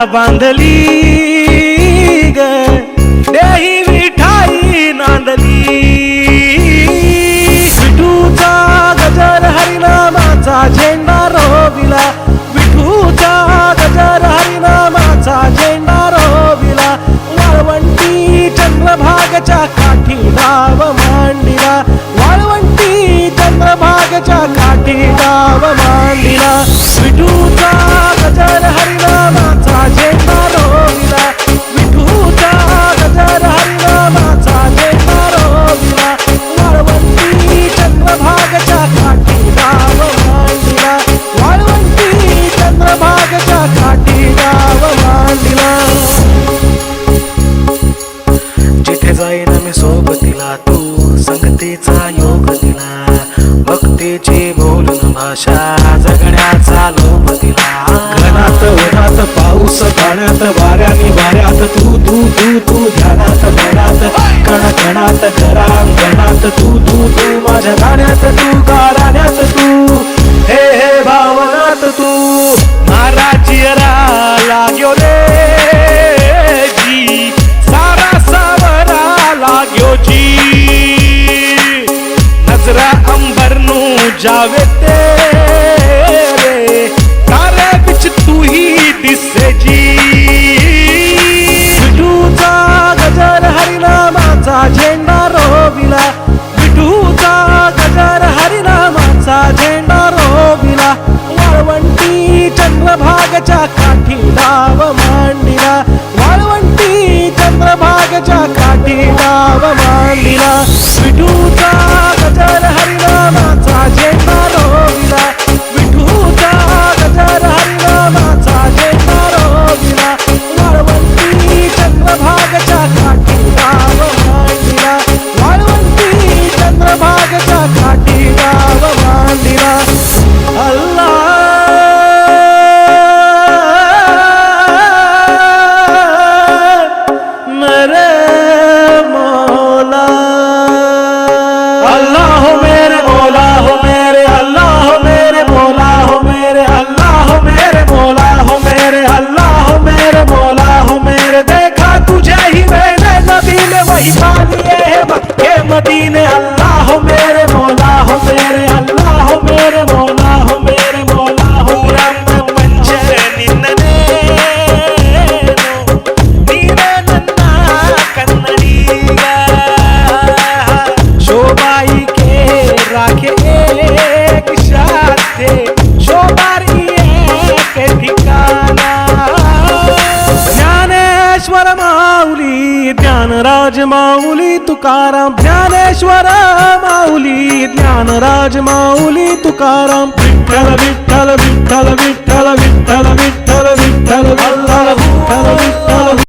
बांधली ग. देही विठाई नांदली. विठूचा गजर हरिनामाचा झेंडा रोविला. विठूचा गजर हरिनामाचा झेंडा रोविला. वाळवंटी चंद्रभागच्या काठी गाव मांडिला. वाळवंटी चंद्रभागच्या काठी गाव मांडिला. जाईन मी सोबतीला. तू संगतीचा योग दिला. भक्तीची बोलून भाषा जगण्याचा लोभ दिला. घरात उन्हात पाऊस पाण्यात वाऱ्याने वाऱ्यात तू तू तू तू ध्यानात ध्यानात कण कणात घरांगणात तू तू तू माझ्या गाण्यात तू गाण्यात तू. हे हे भावनात तू. नु जावे तेरे। तारे बिच तू ही दिसे जी। विठूचा गजर हरिनामाचा झेंडा रोविला। विठूचा गजर हरिनामाचा झेंडा रोविला। वाळवंटी चंद्रभागच्या काठी डाव मांडिला। वाळवंटी चंद्रभागच्या काठी डाव मांडिला। cut, cut. नबी में वही पालिए है मक्के मदीने अल्लाह हो मेरे मौला हो मेरे अल्लाह हो मेरे मौला हो मेरे मौला हो रंग मंजर निन्ने ನೀನೇ ನನ್ನ ಕನ್ನಡಿಗ ಶೋಭಾಯಿಕೆ ರಾಖೆ एक ज्ञानराज माऊली तुकाराम ज्ञानेश्वर माऊली ज्ञानराज माऊली तुकाराम विठ्ठल विठ्ठल विठ्ठल विठ्ठल विठ्ठल विठ्ठल विठ्ठल विठ्ठल विठ्ठल